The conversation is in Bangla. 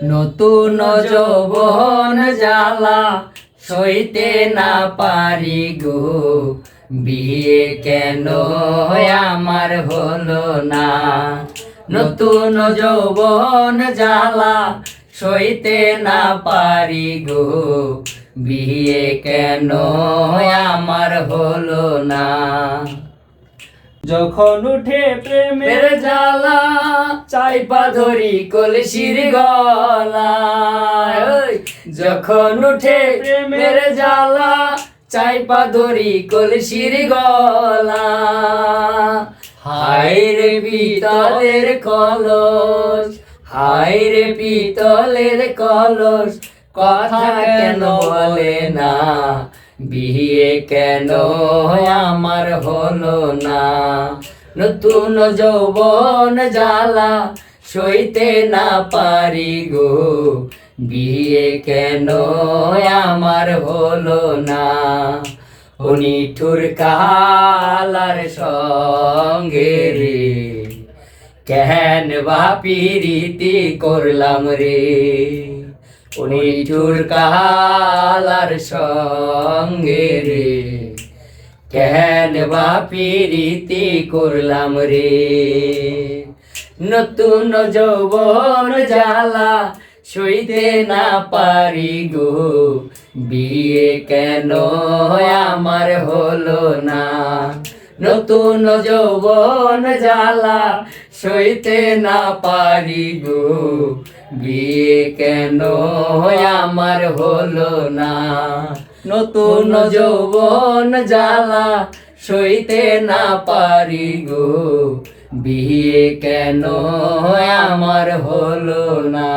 নতুন যৌবন জ্বালা সইতে না পারি গো। বিয়ে কেন আমার হলো না। নতুন যৌবন জ্বালা সইতে না পারি গো। বিয়ে কেন আমার হলো না। যখন উঠে প্রেমের জ্বালা চাইপা ধরি কলসির গলা ওই, যখন উঠে প্রেমের জ্বালা চাইপা ধরি কলসির গলা। হায় রে পিতলের কলস হায় রে পিতলের কলস কথা কেন বলে না? বিয়ে কেন আমার হলো না? নতুন যৌবন জ্বালা সইতে না পারি গো। বিয়ে কেন আমার হলো না? উনি ঠুর কালার সঙ্গে রে। কেন বাপিরিতি করলাম রে? উনি ঠুর কালার সঙ্গে রে। কেন বাপিরিতি করলাম রে। নতুন যৌবন জ্বালা সইতে না পারি গো। বিয়ে কেন আমার হলো না। নতুন যৌবন জ্বালা সইতে না পারি গো। বিয়ে কেন আমার হলো না। নতুন যৌবন জ্বালা সইতে না পারি গো। বিয়ে কেন আমার হলো না?